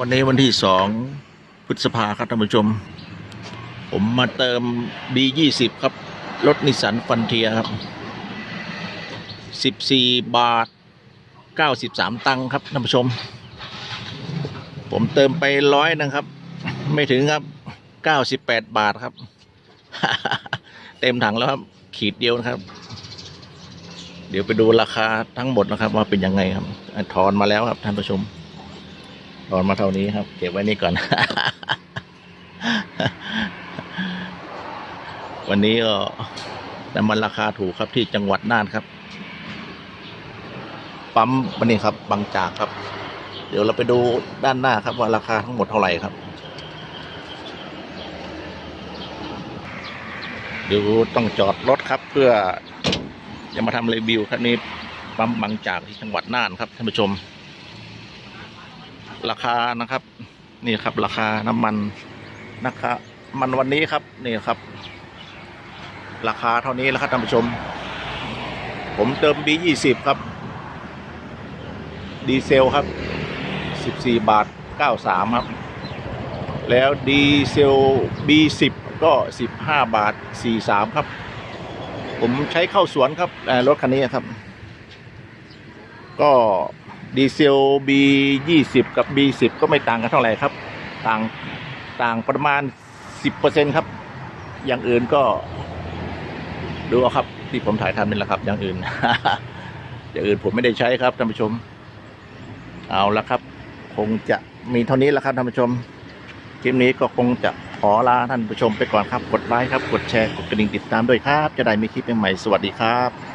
วันนี้วันที่สองพฤษภาครับท่านผู้ชม ผมมาเติม B20 ครับ รถนิสสันฟันเทียครับ 14 บาท 93 ตังค์ครับท่านผู้ชม ผมเติมไปร้อยนึงครับ ไม่ถึงครับ 98 บาทครับ เต็มถังแล้วครับ ขีดเดียวนะครับ เดี๋ยวไปดูราคาทั้งหมดนะครับ ว่าเป็นยังไงครับถอนมาแล้วครับท่านผู้ชม ถอนมาเท่านี้ครับ เก็บไว้นี่ก่อน วันนี้ก็น้ำมันราคาถูกครับที่จังหวัดน่านครับ ปั๊มวันนี้ครับบางจากครับ เดี๋ยวเราไปดูด้านหน้าครับว่าราคาทั้งหมดเท่าไหร่ครับ เดี๋ยวต้องจอดรถครับ เพื่อจะมาทำรีวิวครับนี่ปั๊มบางจากที่จังหวัดน่านครับท่านผู้ชม ราคานะครับ นี่ครับ ราคาน้ำมันนะครับมันวันนี้ครับนี่ครับ ราคาเท่านี้แล้วครับท่านผู้ชม ผมเติม B20 ครับ ดีเซลครับ14บาท93ครับ แล้วดีเซล B10 ก็ 15 บาท 43 ครับ ผมใช้เข้าสวนครับเอ่รถคันนี้ครับ ก็ ดีเซล B20 กับ B10 ก็ไม่ต่างกันเท่าไหร่ครับ ต่างต่างประมาณ 10%ครับ อย่างอื่นก็ ดูเอาครับ ที่ผมถ่ายทำนี่แหละครับ อย่างอื่น อย่างอื่นผมไม่ได้ใช้ครับท่านผู้ชม เอาละครับ คงจะมีเท่านี้ละครับท่านผู้ชมคลิปนี้ก็คงจะขอลาท่านผู้ชมไปก่อนครับ กดไลค์ครับ กดแชร์ กดกระดิ่งติดตามด้วยครับ จะได้มีคลิปใหม่ๆ สวัสดีครับ